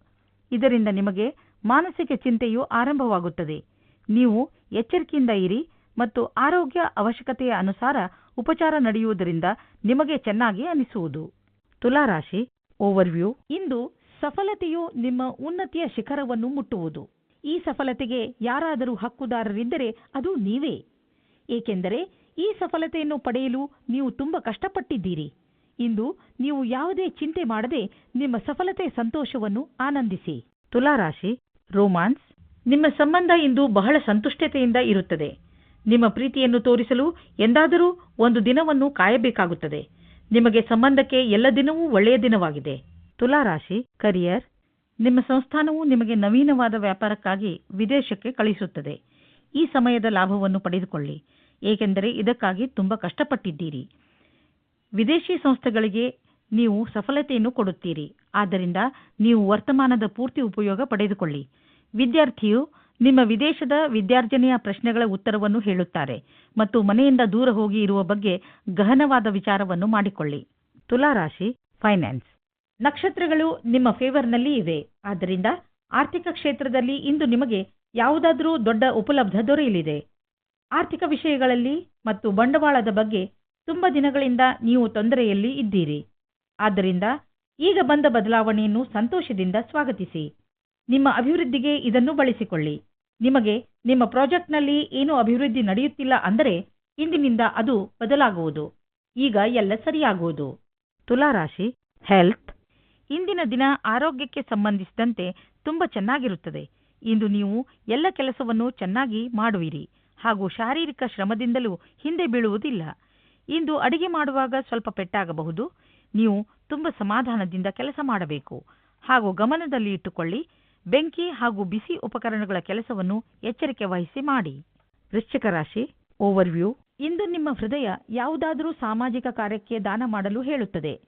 ಇದರಿಂದ ನಿಮಗೆ ಮಾನಸಿಕ ಚಿಂತೆಯು ಆರಂಭವಾಗುತ್ತದೆ. ನೀವು ಎಚ್ಚರಿಕೆಯಿಂದ ಇರಿ ಮತ್ತು ಆರೋಗ್ಯ ಅವಶ್ಯಕತೆಯ ಅನುಸಾರ ಉಪಚಾರ ನಡೆಯುವುದರಿಂದ ನಿಮಗೆ ಚೆನ್ನಾಗಿ ಅನಿಸುವುದು. ತುಲಾರಾಶಿ ಓವರ್ವ್ಯೂ ಇಂದು ಸಫಲತೆಯು ನಿಮ್ಮ ಉನ್ನತಿಯ ಶಿಖರವನ್ನು ಮುಟ್ಟುವುದು. ಈ ಸಫಲತೆಗೆ ಯಾರಾದರೂ ಹಕ್ಕುದಾರರಿದ್ದರೆ ಅದು ನೀವೇ. ಏಕೆಂದರೆ ಈ ಸಫಲತೆಯನ್ನು ಪಡೆಯಲು ನೀವು ತುಂಬಾ ಕಷ್ಟಪಟ್ಟಿದ್ದೀರಿ. ಇಂದು ನೀವು ಯಾವುದೇ ಚಿಂತೆ ಮಾಡದೆ ನಿಮ್ಮ ಸಫಲತೆ ಸಂತೋಷವನ್ನು ಆನಂದಿಸಿ. ತುಲಾರಾಶಿ, ರೋಮಾನ್ಸ್, ನಿಮ್ಮ ಸಂಬಂಧ ಇಂದು ಬಹಳ ಸಂತುಷ್ಟತೆಯಿಂದ ಇರುತ್ತದೆ. ನಿಮ್ಮ ಪ್ರೀತಿಯನ್ನು ತೋರಿಸಲು ಎಂದಾದರೂ ಒಂದು ದಿನವನ್ನು ಕಾಯಬೇಕಾಗುತ್ತದೆ. ನಿಮಗೆ ಸಂಬಂಧಕ್ಕೆ ಎಲ್ಲ ದಿನವೂ ಒಳ್ಳೆಯ ದಿನವಾಗಿದೆ. ತುಲಾರಾಶಿ, ಕರಿಯರ್, ನಿಮ್ಮ ಸಂಸ್ಥಾನವು ನಿಮಗೆ ನವೀನವಾದ ವ್ಯಾಪಾರಕ್ಕಾಗಿ ವಿದೇಶಕ್ಕೆ ಕಳಿಸುತ್ತದೆ. ಈ ಸಮಯದ ಲಾಭವನ್ನು ಪಡೆದುಕೊಳ್ಳಿ. ಏಕೆಂದರೆ ಇದಕ್ಕಾಗಿ ತುಂಬಾ ಕಷ್ಟಪಟ್ಟಿದ್ದೀರಿ. ವಿದೇಶಿ ಸಂಸ್ಥೆಗಳಿಗೆ ನೀವು ಸಫಲತೆಯನ್ನು ಕೊಡುತ್ತೀರಿ. ಆದ್ದರಿಂದ ನೀವು ವರ್ತಮಾನದ ಪೂರ್ತಿ ಉಪಯೋಗ ಪಡೆದುಕೊಳ್ಳಿ. ವಿದ್ಯಾರ್ಥಿಯು ನಿಮ್ಮ ವಿದೇಶದ ವಿದ್ಯಾರ್ಜನೆಯ ಪ್ರಶ್ನೆಗಳ ಉತ್ತರವನ್ನು ಹೇಳುತ್ತಾರೆ ಮತ್ತು ಮನೆಯಿಂದ ದೂರ ಹೋಗಿ ಇರುವ ಬಗ್ಗೆ ಗಹನವಾದ ವಿಚಾರವನ್ನು ಮಾಡಿಕೊಳ್ಳಿ. ತುಲಾರಾಶಿ, ಫೈನಾನ್ಸ್. ನಕ್ಷತ್ರಗಳು ನಿಮ್ಮ ಫೇವರ್ನಲ್ಲಿ ಇವೆ. ಆದ್ದರಿಂದ ಆರ್ಥಿಕ ಕ್ಷೇತ್ರದಲ್ಲಿ ಇಂದು ನಿಮಗೆ ಯಾವುದಾದರೂ ದೊಡ್ಡ ಉಪಲಬ್ಧ ದೊರೆಯಲಿದೆ. ಆರ್ಥಿಕ ವಿಷಯಗಳಲ್ಲಿ ಮತ್ತು ಬಂಡವಾಳದ ಬಗ್ಗೆ ತುಂಬ ದಿನಗಳಿಂದ ನೀವು ತೊಂದರೆಯಲ್ಲಿ ಇದ್ದೀರಿ. ಆದ್ದರಿಂದ ಈಗ ಬಂದ ಬದಲಾವಣೆಯನ್ನು ಸಂತೋಷದಿಂದ ಸ್ವಾಗತಿಸಿ. ನಿಮ್ಮ ಅಭಿವೃದ್ಧಿಗೆ ಇದನ್ನು ಬಳಸಿಕೊಳ್ಳಿ. ನಿಮಗೆ ನಿಮ್ಮ ಪ್ರಾಜೆಕ್ಟ್ನಲ್ಲಿ ಏನೂ ಅಭಿವೃದ್ಧಿ ನಡೆಯುತ್ತಿಲ್ಲ ಅಂದರೆ ಇಂದಿನಿಂದ ಅದು ಬದಲಾಗುವುದು. ಈಗ ಎಲ್ಲ ಸರಿಯಾಗುವುದು. ತುಲಾರಾಶಿ, ಹೆಲ್ತ್. ಇಂದಿನ ದಿನ ಆರೋಗ್ಯಕ್ಕೆ ಸಂಬಂಧಿಸಿದಂತೆ ತುಂಬ ಚೆನ್ನಾಗಿರುತ್ತದೆ. ಇಂದು ನೀವು ಎಲ್ಲ ಕೆಲಸವನ್ನು ಚೆನ್ನಾಗಿ ಮಾಡುವಿರಿ. ಹಾಗೂ ಶಾರೀರಿಕ ಶ್ರಮದಿಂದಲೂ ಹಿಂದೆ ಬೀಳುವುದಿಲ್ಲ. ಇಂದು ಅಡಿಗೆ ಮಾಡುವಾಗ ಸ್ವಲ್ಪ ಪೆಟ್ಟಾಗಬಹುದು. ನೀವು ತುಂಬ ಸಮಾಧಾನದಿಂದ ಕೆಲಸ ಮಾಡಬೇಕು. ಹಾಗೂ ಗಮನದಲ್ಲಿ ಇಟ್ಟುಕೊಳ್ಳಿ, ಬೆಂಕಿ ಹಾಗೂ ಬಿಸಿ ಉಪಕರಣಗಳ ಕೆಲಸವನ್ನು ಎಚ್ಚರಿಕೆ ವಹಿಸಿ ಮಾಡಿ. ವೃಶ್ಚಿಕ ರಾಶಿ ಓವರ್ವ್ಯೂ ಇಂದು ನಿಮ್ಮ ಹೃದಯ ಯಾವುದಾದರೂ ಸಾಮಾಜಿಕ ಕಾರ್ಯಕ್ಕೆ ದಾನ ಮಾಡಲು ಹೇಳುತ್ತದೆ.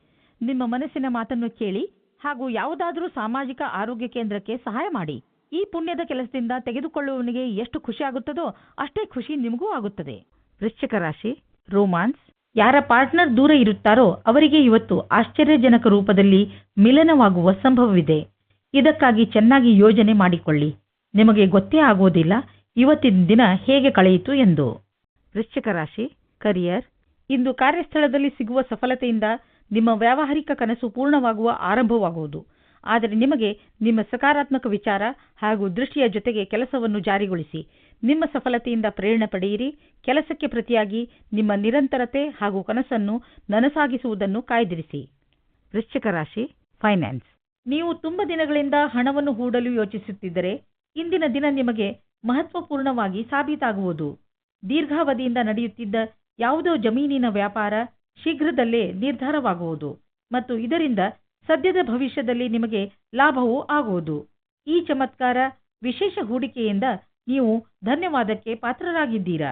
ನಿಮ್ಮ ಮನಸ್ಸಿನ ಮಾತನ್ನು ಕೇಳಿ ಹಾಗೂ ಯಾವುದಾದರೂ ಸಾಮಾಜಿಕ ಆರೋಗ್ಯ ಕೇಂದ್ರಕ್ಕೆ ಸಹಾಯ ಮಾಡಿ. ಈ ಪುಣ್ಯದ ಕೆಲಸದಿಂದ ತೆಗೆದುಕೊಳ್ಳುವವನಿಗೆ ಎಷ್ಟು ಖುಷಿ ಆಗುತ್ತದೋ ಅಷ್ಟೇ ಖುಷಿ ನಿಮಗೂ ಆಗುತ್ತದೆ. ವೃಶ್ಚಿಕ ರಾಶಿ ರೋಮಾನ್ಸ್ ಯಾರ ಪಾರ್ಟ್ನರ್ ದೂರ ಇರುತ್ತಾರೋ ಅವರಿಗೆ ಇವತ್ತು ಆಶ್ಚರ್ಯಜನಕ ರೂಪದಲ್ಲಿ ಮಿಲನವಾಗುವ ಸಂಭವವಿದೆ. ಇದಕ್ಕಾಗಿ ಚೆನ್ನಾಗಿ ಯೋಜನೆ ಮಾಡಿಕೊಳ್ಳಿ. ನಿಮಗೆ ಗೊತ್ತೇ ಆಗುವುದಿಲ್ಲ ಇವತ್ತಿನ ದಿನ ಹೇಗೆ ಕಳೆಯಿತು ಎಂದು. ವೃಶ್ಚಿಕ ರಾಶಿ ಕರಿಯರ್ ಇಂದು ಕಾರ್ಯಸ್ಥಳದಲ್ಲಿ ಸಿಗುವ ಸಫಲತೆಯಿಂದ ನಿಮ್ಮ ವ್ಯಾವಹಾರಿಕ ಕನಸು ಪೂರ್ಣವಾಗುವ ಆರಂಭವಾಗುವುದು. ಆದರೆ ನಿಮಗೆ ನಿಮ್ಮ ಸಕಾರಾತ್ಮಕ ವಿಚಾರ ಹಾಗೂ ದೃಷ್ಟಿಯ ಜೊತೆಗೆ ಕೆಲಸವನ್ನು ಜಾರಿಗೊಳಿಸಿ. ನಿಮ್ಮ ಸಫಲತೆಯಿಂದ ಪ್ರೇರಣೆ ಪಡೆಯಿರಿ. ಕೆಲಸಕ್ಕೆ ಪ್ರತಿಯಾಗಿ ನಿಮ್ಮ ನಿರಂತರತೆ ಹಾಗೂ ಕನಸನ್ನು ನನಸಾಗಿಸುವುದನ್ನು ಕಾಯ್ದಿರಿಸಿ. ವೃಶ್ಚಿಕ ರಾಶಿ ಫೈನಾನ್ಸ್ ನೀವು ತುಂಬ ದಿನಗಳಿಂದ ಹಣವನ್ನು ಹೂಡಲು ಯೋಚಿಸುತ್ತಿದ್ದರೆ ಇಂದಿನ ದಿನ ನಿಮಗೆ ಮಹತ್ವಪೂರ್ಣವಾಗಿ ಸಾಬೀತಾಗುವುದು. ದೀರ್ಘಾವಧಿಯಿಂದ ನಡೆಯುತ್ತಿದ್ದ ಯಾವುದೋ ಜಮೀನಿನ ವ್ಯಾಪಾರ ಶೀಘ್ರದಲ್ಲೇ ನಿರ್ಧಾರವಾಗುವುದು ಮತ್ತು ಇದರಿಂದ ಸದ್ಯದ ಭವಿಷ್ಯದಲ್ಲಿ ನಿಮಗೆ ಲಾಭವೂ ಆಗುವುದು. ಈ ಚಮತ್ಕಾರ ವಿಶೇಷ ಹೂಡಿಕೆಯಿಂದ ನೀವು ಧನ್ಯವಾದಕ್ಕೆ ಪಾತ್ರರಾಗಿದ್ದೀರಾ?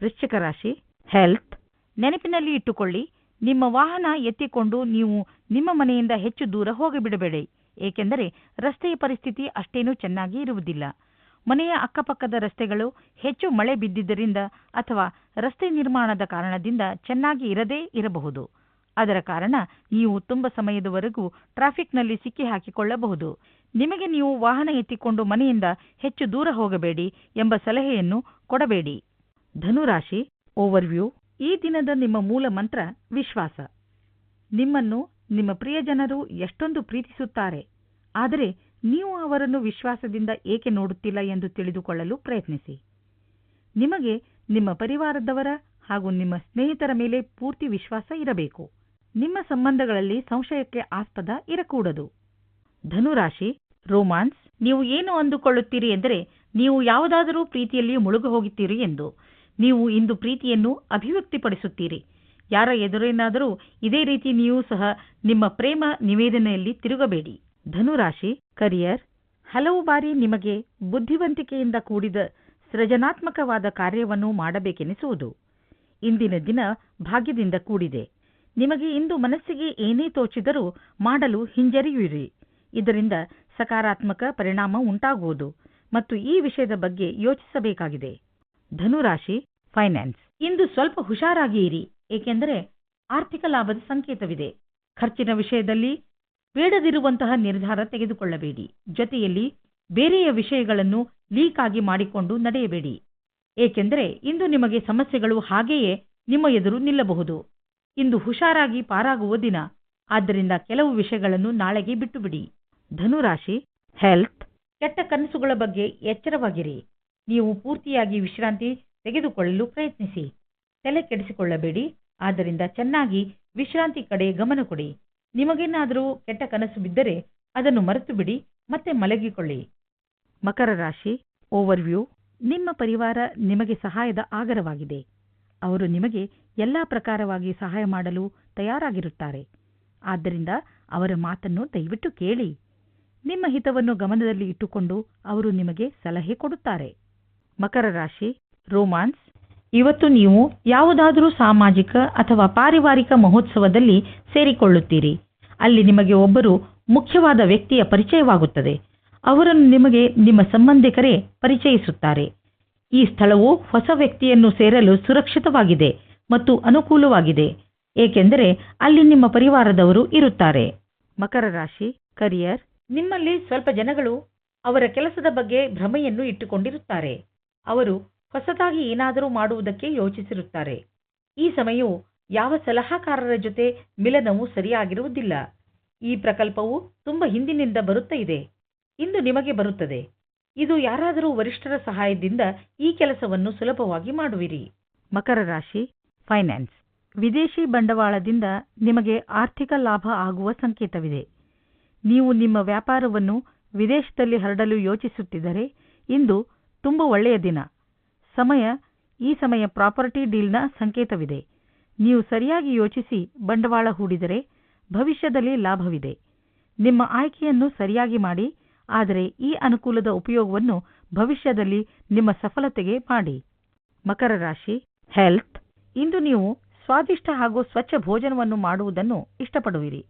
ವೃಶ್ಚಿಕ ರಾಶಿ ಹೆಲ್ತ್ ನೆನಪಿನಲ್ಲಿ ಇಟ್ಟುಕೊಳ್ಳಿ. ನಿಮ್ಮ ವಾಹನ ಎತ್ತಿಕೊಂಡು ನೀವು ನಿಮ್ಮ ಮನೆಯಿಂದ ಹೆಚ್ಚು ದೂರ ಹೋಗಿಬಿಡಬೇಡಿ. ಏಕೆಂದರೆ ರಸ್ತೆಯ ಪರಿಸ್ಥಿತಿ ಅಷ್ಟೇನೂ ಚೆನ್ನಾಗಿ ಇರುವುದಿಲ್ಲ. ಮನೆಯ ಅಕ್ಕಪಕ್ಕದ ರಸ್ತೆಗಳು ಹೆಚ್ಚು ಮಳೆ ಬಿದ್ದಿದ್ದರಿಂದ ಅಥವಾ ರಸ್ತೆ ನಿರ್ಮಾಣದ ಕಾರಣದಿಂದ ಚೆನ್ನಾಗಿ ಇರದೇ ಇರಬಹುದು. ಅದರ ಕಾರಣ ನೀವು ತುಂಬ ಸಮಯದವರೆಗೂ ಟ್ರಾಫಿಕ್ನಲ್ಲಿ ಸಿಕ್ಕಿ ಹಾಕಿಕೊಳ್ಳಬಹುದು ನಿಮಗೆ ನೀವು ವಾಹನ ಎತ್ತಿಕೊಂಡು ಮನೆಯಿಂದ ಹೆಚ್ಚು ದೂರ ಹೋಗಬೇಡಿ ಎಂಬ ಸಲಹೆಯನ್ನು ಕೊಡಬೇಡಿ. ಧನುರಾಶಿ ಓವರ್ವ್ಯೂ ಈ ದಿನದ ನಿಮ್ಮ ಮೂಲ ಮಂತ್ರ ವಿಶ್ವಾಸ. ನಿಮ್ಮನ್ನು ನಿಮ್ಮ ಪ್ರಿಯಜನರು ಎಷ್ಟೊಂದು ಪ್ರೀತಿಸುತ್ತಾರೆ, ಆದರೆ ನೀವು ಅವರನ್ನು ವಿಶ್ವಾಸದಿಂದ ಏಕೆ ನೋಡುತ್ತಿಲ್ಲ ಎಂದು ತಿಳಿದುಕೊಳ್ಳಲು ಪ್ರಯತ್ನಿಸಿ. ನಿಮಗೆ ನಿಮ್ಮ ಪರಿವಾರದವರ ಹಾಗೂ ನಿಮ್ಮ ಸ್ನೇಹಿತರ ಮೇಲೆ ಪೂರ್ತಿ ವಿಶ್ವಾಸ ಇರಬೇಕು. ನಿಮ್ಮ ಸಂಬಂಧಗಳಲ್ಲಿ ಸಂಶಯಕ್ಕೆ ಆಸ್ಪದ ಇರಕೂಡದು. ಧನುರಾಶಿ ರೋಮಾನ್ಸ್, ನೀವು ಏನು ಅಂದುಕೊಳ್ಳುತ್ತೀರಿ ಎಂದರೆ ನೀವು ಯಾವುದಾದರೂ ಪ್ರೀತಿಯಲ್ಲಿ ಮುಳುಗು ಹೋಗುತ್ತೀರಿ ಎಂದು. ನೀವು ಇಂದು ಪ್ರೀತಿಯನ್ನು ಅಭಿವ್ಯಕ್ತಿಪಡಿಸುತ್ತೀರಿ. ಯಾರ ಎದುರೇನಾದರೂ ಇದೇ ರೀತಿ ನೀವು ಸಹ ನಿಮ್ಮ ಪ್ರೇಮ ನಿವೇದನೆಯಲ್ಲಿ ತಿರುಗಬೇಡಿ. ಧನುರಾಶಿ, ಕರಿಯರ್, ಹಲವು ಬಾರಿ ನಿಮಗೆ ಬುದ್ಧಿವಂತಿಕೆಯಿಂದ ಕೂಡಿದ ಸೃಜನಾತ್ಮಕವಾದ ಕಾರ್ಯವನ್ನು ಮಾಡಬೇಕೆನಿಸುವುದು. ಇಂದಿನ ದಿನ ಭಾಗ್ಯದಿಂದ ಕೂಡಿದೆ. ನಿಮಗೆ ಇಂದು ಮನಸ್ಸಿಗೆ ಏನೇ ತೋಚಿದರೂ ಮಾಡಲು ಹಿಂಜರಿಯುವಿರಿ. ಇದರಿಂದ ಸಕಾರಾತ್ಮಕ ಪರಿಣಾಮ ಉಂಟಾಗುವುದು ಮತ್ತು ಈ ವಿಷಯದ ಬಗ್ಗೆ ಯೋಚಿಸಬೇಕಾಗಿದೆ. ಧನುರಾಶಿ ಫೈನಾನ್ಸ್ ಇಂದು ಸ್ವಲ್ಪ ಹುಷಾರಾಗಿ ಇರಿ, ಏಕೆಂದರೆ ಆರ್ಥಿಕ ಲಾಭದ ಸಂಕೇತವಿದೆ. ಖರ್ಚಿನ ವಿಷಯದಲ್ಲಿ ಬೇಡದಿರುವಂತಹ ನಿರ್ಧಾರ ತೆಗೆದುಕೊಳ್ಳಬೇಡಿ. ಜೊತೆಯಲ್ಲಿ ಬೇರೆಯ ವಿಷಯಗಳನ್ನು ಲೀಕ್ ಆಗಿ ಮಾಡಿಕೊಂಡು ನಡೆಯಬೇಡಿ. ಏಕೆಂದರೆ ಇಂದು ನಿಮಗೆ ಸಮಸ್ಯೆಗಳು ಹಾಗೆಯೇ ನಿಮ್ಮ ಎದುರು ನಿಲ್ಲಬಹುದು. ಇಂದು ಹುಷಾರಾಗಿ ಪಾರಾಗುವ ದಿನ. ಆದ್ದರಿಂದ ಕೆಲವು ವಿಷಯಗಳನ್ನು ನಾಳೆಗೆ ಬಿಟ್ಟುಬಿಡಿ. ಧನುರಾಶಿ ಹೆಲ್ತ್ ಕೆಟ್ಟ ಕನಸುಗಳ ಬಗ್ಗೆ ಎಚ್ಚರವಾಗಿರಿ. ನೀವು ಪೂರ್ತಿಯಾಗಿ ವಿಶ್ರಾಂತಿ ತೆಗೆದುಕೊಳ್ಳಲು ಪ್ರಯತ್ನಿಸಿ. ತಲೆ ಕೆಡಿಸಿಕೊಳ್ಳಬೇಡಿ. ಆದ್ದರಿಂದ ಚೆನ್ನಾಗಿ ವಿಶ್ರಾಂತಿ ಕಡೆ ಗಮನ ಕೊಡಿ. ನಿಮಗೇನಾದರೂ ಕೆಟ್ಟ ಕನಸು ಬಿದ್ದರೆ ಅದನ್ನು ಮರೆತು ಬಿಡಿ ಮತ್ತೆ ಮಲಗಿಕೊಳ್ಳಿ. ಮಕರ ರಾಶಿ ಓವರ್ವ್ಯೂ ನಿಮ್ಮ ಪರಿವಾರ ನಿಮಗೆ ಸಹಾಯದ ಆಗರವಾಗಿದೆ. ಅವರು ನಿಮಗೆ ಎಲ್ಲ ಪ್ರಕಾರವಾಗಿ ಸಹಾಯ ಮಾಡಲು ತಯಾರಾಗಿರುತ್ತಾರೆ. ಆದ್ದರಿಂದ ಅವರ ಮಾತನ್ನು ದಯವಿಟ್ಟು ಕೇಳಿ. ನಿಮ್ಮ ಹಿತವನ್ನು ಗಮನದಲ್ಲಿ ಇಟ್ಟುಕೊಂಡು ಅವರು ನಿಮಗೆ ಸಲಹೆ ಕೊಡುತ್ತಾರೆ. ಮಕರ ರಾಶಿ, ರೋಮಾನ್ಸ್. ಇವತ್ತು ನೀವು ಯಾವುದಾದರೂ ಸಾಮಾಜಿಕ ಅಥವಾ ಪಾರಿವಾರಿಕ ಮಹೋತ್ಸವದಲ್ಲಿ ಸೇರಿಕೊಳ್ಳುತ್ತೀರಿ. ಅಲ್ಲಿ ನಿಮಗೆ ಒಬ್ಬರು ಮುಖ್ಯವಾದ ವ್ಯಕ್ತಿಯ ಪರಿಚಯವಾಗುತ್ತದೆ. ಅವರನ್ನು ನಿಮಗೆ ನಿಮ್ಮ ಸಂಬಂಧಿಕರೇ ಪರಿಚಯಿಸುತ್ತಾರೆ. ಈ ಸ್ಥಳವು ಹೊಸ ವ್ಯಕ್ತಿಯನ್ನು ಸೇರಲು ಸುರಕ್ಷಿತವಾಗಿದೆ ಮತ್ತು ಅನುಕೂಲವಾಗಿದೆ. ಏಕೆಂದರೆ ಅಲ್ಲಿ ನಿಮ್ಮ ಪರಿವಾರದವರು ಇರುತ್ತಾರೆ. ಮಕರ ರಾಶಿ ಕರಿಯರ್ ನಿಮ್ಮಲ್ಲಿ ಸ್ವಲ್ಪ ಜನಗಳು ಅವರ ಕೆಲಸದ ಬಗ್ಗೆ ಭ್ರಮೆಯನ್ನು ಇಟ್ಟುಕೊಂಡಿರುತ್ತಾರೆ. ಅವರು ಹೊಸದಾಗಿ ಏನಾದರೂ ಮಾಡುವುದಕ್ಕೆ ಯೋಚಿಸಿರುತ್ತಾರೆ. ಈ ಸಮಯವು ಯಾವ ಸಲಹಾಕಾರರ ಜೊತೆ ಮಿಲನವು ಸರಿಯಾಗಿರುವುದಿಲ್ಲ. ಈ ಪ್ರಕಲ್ಪವು ತುಂಬ ಹಿಂದಿನಿಂದ ಬರುತ್ತಾ ಇದೆ. ಇಂದು ನಿಮಗೆ ಬರುತ್ತದೆ. ಇದು ಯಾರಾದರೂ ವರಿಷ್ಠರ ಸಹಾಯದಿಂದ ಈ ಕೆಲಸವನ್ನು ಸುಲಭವಾಗಿ ಮಾಡುವಿರಿ. ಮಕರ ರಾಶಿ ಫೈನಾನ್ಸ್ ವಿದೇಶಿ ಬಂಡವಾಳದಿಂದ ನಿಮಗೆ ಆರ್ಥಿಕ ಲಾಭ ಆಗುವ ಸಂಕೇತವಿದೆ. ನೀವು ನಿಮ್ಮ ವ್ಯಾಪಾರವನ್ನು ವಿದೇಶದಲ್ಲಿ ಹರಡಲು ಯೋಚಿಸುತ್ತಿದ್ದರೆ ಇಂದು ತುಂಬ ಒಳ್ಳೆಯ ದಿನ. ಸಮಯ, ಈ ಸಮಯ ಪ್ರಾಪರ್ಟಿ ಡೀಲ್ನ ಸಂಕೇತವಿದೆ. ನೀವು ಸರಿಯಾಗಿ ಯೋಚಿಸಿ ಬಂಡವಾಳ ಹೂಡಿದರೆ ಭವಿಷ್ಯದಲ್ಲಿ ಲಾಭವಿದೆ. ನಿಮ್ಮ ಆಯ್ಕೆಯನ್ನು ಸರಿಯಾಗಿ ಮಾಡಿ, ಆದರೆ ಈ ಅನುಕೂಲದ ಉಪಯೋಗವನ್ನು ಭವಿಷ್ಯದಲ್ಲಿ ನಿಮ್ಮ ಸಫಲತೆಗೆ ಮಾಡಿ. ಮಕರ ರಾಶಿ, ಹೆಲ್ತ್. ಇಂದು ನೀವು ಸ್ವಾದಿಷ್ಟ ಹಾಗೂ ಸ್ವಚ್ಛ ಭೋಜನವನ್ನು ಮಾಡುವುದನ್ನು ಇಷ್ಟಪಡುವಿರಿ.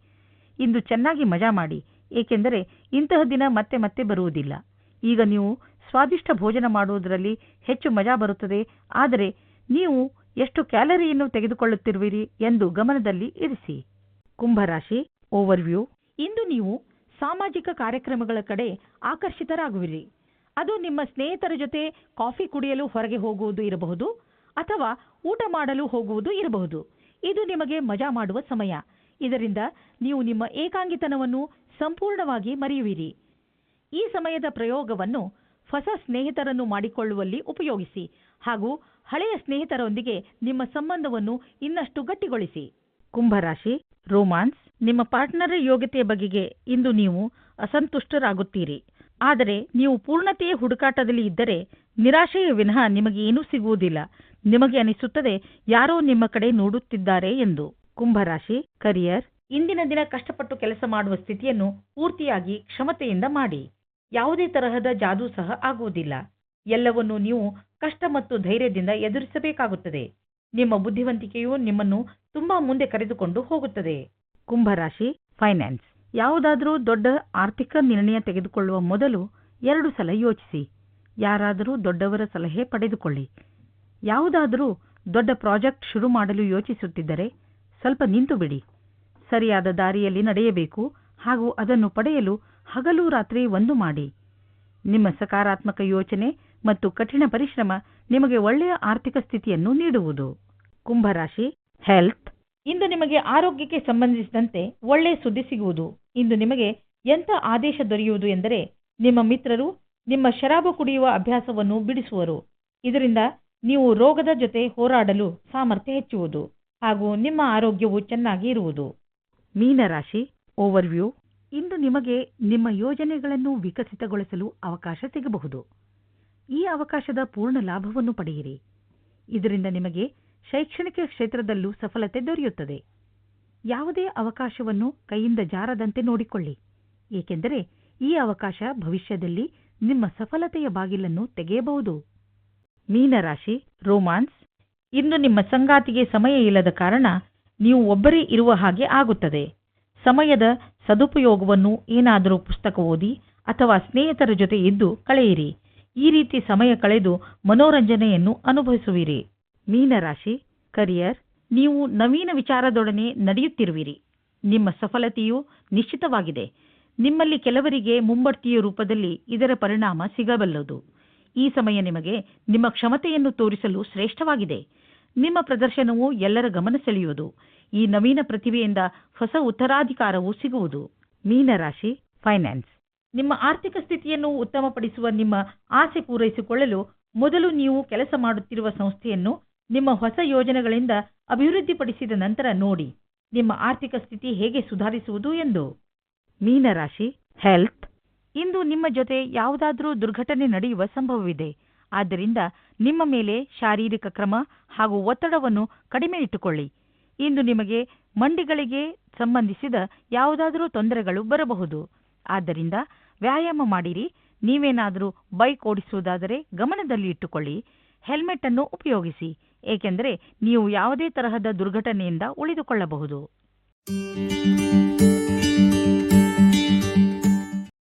ಇಂದು ಚೆನ್ನಾಗಿ ಮಜಾ ಮಾಡಿ, ಏಕೆಂದರೆ ಇಂತಹ ದಿನ ಮತ್ತೆ ಮತ್ತೆ ಬರುವುದಿಲ್ಲ. ಈಗ ನೀವು ಸ್ವಾದಿಷ್ಟ ಭೋಜನ ಮಾಡುವುದರಲ್ಲಿ ಹೆಚ್ಚು ಮಜಾ ಬರುತ್ತದೆ, ಆದರೆ ನೀವು ಎಷ್ಟು ಕ್ಯಾಲರಿಯನ್ನು ತೆಗೆದುಕೊಳ್ಳುತ್ತಿರುವಿರಿ ಎಂದು ಗಮನದಲ್ಲಿ ಇರಿಸಿ. ಕುಂಭರಾಶಿ, ಓವರ್ವ್ಯೂ. ಇಂದು ನೀವು ಸಾಮಾಜಿಕ ಕಾರ್ಯಕ್ರಮಗಳ ಕಡೆ ಆಕರ್ಷಿತರಾಗುವಿರಿ. ಅದು ನಿಮ್ಮ ಸ್ನೇಹಿತರ ಜೊತೆ ಕಾಫಿ ಕುಡಿಯಲು ಹೊರಗೆ ಹೋಗುವುದು ಇರಬಹುದು, ಅಥವಾ ಊಟ ಮಾಡಲು ಹೋಗುವುದು ಇರಬಹುದು. ಇದು ನಿಮಗೆ ಮಜಾ ಮಾಡುವ ಸಮಯ. ಇದರಿಂದ ನೀವು ನಿಮ್ಮ ಏಕಾಂಗಿತನವನ್ನು ಸಂಪೂರ್ಣವಾಗಿ ಮರೆಯುವಿರಿ. ಈ ಸಮಯದ ಪ್ರಯೋಗವನ್ನು ಹೊಸ ಸ್ನೇಹಿತರನ್ನು ಮಾಡಿಕೊಳ್ಳುವಲ್ಲಿ ಉಪಯೋಗಿಸಿ ಹಾಗೂ ಹಳೆಯ ಸ್ನೇಹಿತರೊಂದಿಗೆ ನಿಮ್ಮ ಸಂಬಂಧವನ್ನು ಇನ್ನಷ್ಟು ಗಟ್ಟಿಗೊಳಿಸಿ. ಕುಂಭರಾಶಿ, ರೋಮಾನ್ಸ್, ನಿಮ್ಮ ಪಾರ್ಟ್ನರ್ ಯೋಗ್ಯತೆಯ ಬಗೆಗೆ ಇಂದು ನೀವು ಅಸಂತುಷ್ಟರಾಗುತ್ತೀರಿ. ಆದರೆ ನೀವು ಪೂರ್ಣತೆಯ ಹುಡುಕಾಟದಲ್ಲಿ ಇದ್ದರೆ ನಿರಾಶೆಯ ವಿನಃ ನಿಮಗೆ ಏನೂ ಸಿಗುವುದಿಲ್ಲ. ನಿಮಗೆ ಅನಿಸುತ್ತದೆ, ಯಾರೋ ನಿಮ್ಮ ಕಡೆ ನೋಡುತ್ತಿದ್ದಾರೆ ಎಂದು. ಕುಂಭರಾಶಿ ಕರಿಯರ್ ಇಂದಿನ ದಿನ ಕಷ್ಟಪಟ್ಟು ಕೆಲಸ ಮಾಡುವ ಸ್ಥಿತಿಯನ್ನು ಪೂರ್ತಿಯಾಗಿ ಕ್ಷಮತೆಯಿಂದ ಮಾಡಿ. ಯಾವುದೇ ತರಹದ ಜಾದೂ ಸಹ ಆಗುವುದಿಲ್ಲ. ಎಲ್ಲವನ್ನೂ ನೀವು ಕಷ್ಟ ಮತ್ತು ಧೈರ್ಯದಿಂದ ಎದುರಿಸಬೇಕಾಗುತ್ತದೆ. ನಿಮ್ಮ ಬುದ್ಧಿವಂತಿಕೆಯು ನಿಮ್ಮನ್ನು ತುಂಬಾ ಮುಂದೆ ಕರೆದುಕೊಂಡು ಹೋಗುತ್ತದೆ. ಕುಂಭರಾಶಿ ಫೈನಾನ್ಸ್ ಯಾವುದಾದರೂ ದೊಡ್ಡ ಆರ್ಥಿಕ ನಿರ್ಣಯ ತೆಗೆದುಕೊಳ್ಳುವ ಮೊದಲು ಎರಡು ಸಲ ಯೋಚಿಸಿ. ಯಾರಾದರೂ ದೊಡ್ಡವರ ಸಲಹೆ ಪಡೆದುಕೊಳ್ಳಿ. ಯಾವುದಾದರೂ ದೊಡ್ಡ ಪ್ರಾಜೆಕ್ಟ್ ಶುರು ಮಾಡಲು ಯೋಚಿಸುತ್ತಿದ್ದರೆ ಸ್ವಲ್ಪ ನಿಂತು ಬಿಡಿ. ಸರಿಯಾದ ದಾರಿಯಲ್ಲಿ ನಡೆಯಬೇಕು ಹಾಗೂ ಅದನ್ನು ಪಡೆಯಲು ಹಗಲು ರಾತ್ರಿ ಒಂದು ಮಾಡಿ. ನಿಮ್ಮ ಸಕಾರಾತ್ಮಕ ಯೋಚನೆ ಮತ್ತು ಕಠಿಣ ಪರಿಶ್ರಮ ನಿಮಗೆ ಒಳ್ಳೆಯ ಆರ್ಥಿಕ ಸ್ಥಿತಿಯನ್ನು ನೀಡುವುದು. ಕುಂಭರಾಶಿ ಹೆಲ್ತ್ ಇಂದು ನಿಮಗೆ ಆರೋಗ್ಯಕ್ಕೆ ಸಂಬಂಧಿಸಿದಂತೆ ಒಳ್ಳೆಯ ಸುದ್ದಿ ಸಿಗುವುದು. ಇಂದು ನಿಮಗೆ ಎಂಥ ಆದೇಶ ದೊರೆಯುವುದು ಎಂದರೆ ನಿಮ್ಮ ಮಿತ್ರರು ನಿಮ್ಮ ಶರಾಬು ಕುಡಿಯುವ ಅಭ್ಯಾಸವನ್ನು ಬಿಡಿಸುವರು. ಇದರಿಂದ ನೀವು ರೋಗದ ಜೊತೆ ಹೋರಾಡಲು ಸಾಮರ್ಥ್ಯ ಹೆಚ್ಚುವುದು. ಹಾಗೂ ನಿಮ್ಮ ಆರೋಗ್ಯವು ಚೆನ್ನಾಗಿ ಇರುವುದು. ಮೀನರಾಶಿ ಓವರ್ವ್ಯೂ ಇಂದು ನಿಮಗೆ ನಿಮ್ಮ ಯೋಜನೆಗಳನ್ನು ವಿಕಸಿತಗೊಳಿಸಲು ಅವಕಾಶ ಸಿಗಬಹುದು. ಈ ಅವಕಾಶದ ಪೂರ್ಣ ಲಾಭವನ್ನು ಪಡೆಯಿರಿ. ಇದರಿಂದ ನಿಮಗೆ ಶೈಕ್ಷಣಿಕ ಕ್ಷೇತ್ರದಲ್ಲೂ ಸಫಲತೆ ದೊರೆಯುತ್ತದೆ. ಯಾವುದೇ ಅವಕಾಶವನ್ನು ಕೈಯಿಂದ ಜಾರದಂತೆ ನೋಡಿಕೊಳ್ಳಿ. ಏಕೆಂದರೆ ಈ ಅವಕಾಶ ಭವಿಷ್ಯದಲ್ಲಿ ನಿಮ್ಮ ಸಫಲತೆಯ ಬಾಗಿಲನ್ನು ತೆಗೆಯಬಹುದು. ಮೀನರಾಶಿ ರೋಮಾನ್ಸ್ ಇಂದು ನಿಮ್ಮ ಸಂಗಾತಿಗೆ ಸಮಯ ಇಲ್ಲದ ಕಾರಣ ನೀವು ಒಬ್ಬರೇ ಇರುವ ಹಾಗೆ ಆಗುತ್ತದೆ. ಸಮಯದ ಸದುಪಯೋಗವನ್ನು ಏನಾದರೂ ಪುಸ್ತಕ ಓದಿ ಅಥವಾ ಸ್ನೇಹಿತರ ಜೊತೆ ಇದ್ದು ಕಳೆಯಿರಿ. ಈ ರೀತಿ ಸಮಯ ಕಳೆದು ಮನೋರಂಜನೆಯನ್ನು ಅನುಭವಿಸುವಿರಿ. ಮೀನರಾಶಿ, ಕರಿಯರ್, ನೀವು ನವೀನ ವಿಚಾರದೊಡನೆ ನಡೆಯುತ್ತಿರುವಿರಿ. ನಿಮ್ಮ ಸಫಲತೆಯು ನಿಶ್ಚಿತವಾಗಿದೆ. ನಿಮ್ಮಲ್ಲಿ ಕೆಲವರಿಗೆ ಮುಂಬಡ್ತಿಯ ರೂಪದಲ್ಲಿ ಇದರ ಪರಿಣಾಮ ಸಿಗಬಲ್ಲದು. ಈ ಸಮಯ ನಿಮಗೆ ನಿಮ್ಮ ಕ್ಷಮತೆಯನ್ನು ತೋರಿಸಲು ಶ್ರೇಷ್ಠವಾಗಿದೆ. ನಿಮ್ಮ ಪ್ರದರ್ಶನವು ಎಲ್ಲರ ಗಮನ ಸೆಳೆಯುವುದು. ಈ ನವೀನ ಪ್ರತಿಭೆಯಿಂದ ಹೊಸ ಉತ್ತರಾಧಿಕಾರವು ಸಿಗುವುದು. ಮೀನರಾಶಿ, ಫೈನಾನ್ಸ್. ನಿಮ್ಮ ಆರ್ಥಿಕ ಸ್ಥಿತಿಯನ್ನು ಉತ್ತಮಪಡಿಸುವ ನಿಮ್ಮ ಆಸೆ ಪೂರೈಸಿಕೊಳ್ಳಲು ಮೊದಲು ನೀವು ಕೆಲಸ ಮಾಡುತ್ತಿರುವ ಸಂಸ್ಥೆಯನ್ನು ನಿಮ್ಮ ಹೊಸ ಯೋಜನೆಗಳಿಂದ ಅಭಿವೃದ್ಧಿಪಡಿಸಿದ ನಂತರ ನೋಡಿ. ನಿಮ್ಮ ಆರ್ಥಿಕ ಸ್ಥಿತಿ ಹೇಗೆ ಸುಧಾರಿಸುವುದು ಎಂದು. ಮೀನರಾಶಿ, ಹೆಲ್ತ್ ಇಂದು ನಿಮ್ಮ ಜೊತೆ ಯಾವುದಾದರೂ ದುರ್ಘಟನೆ ನಡೆಯುವ ಸಂಭವವಿದೆ. ಆದ್ದರಿಂದ ನಿಮ್ಮ ಮೇಲೆ ಶಾರೀರಿಕ ಕ್ರಮ ಹಾಗೂ ಒತ್ತಡವನ್ನು ಕಡಿಮೆ ಇಟ್ಟುಕೊಳ್ಳಿ. ಇಂದು ನಿಮಗೆ ಮಂಡಿಗಳಿಗೆ ಸಂಬಂಧಿಸಿದ ಯಾವುದಾದರೂ ತೊಂದರೆಗಳು ಬರಬಹುದು. ಆದ್ದರಿಂದ ವ್ಯಾಯಾಮ ಮಾಡಿರಿ. ನೀವೇನಾದರೂ ಬೈಕ್ ಓಡಿಸುವುದಾದರೆ ಗಮನದಲ್ಲಿ ಇಟ್ಟುಕೊಳ್ಳಿ. ಹೆಲ್ಮೆಟ್ ಅನ್ನು ಉಪಯೋಗಿಸಿ. ಏಕೆಂದರೆ ನೀವು ಯಾವುದೇ ತರಹದ ದುರ್ಘಟನೆಯಿಂದ ಉಳಿದುಕೊಳ್ಳಬಹುದು.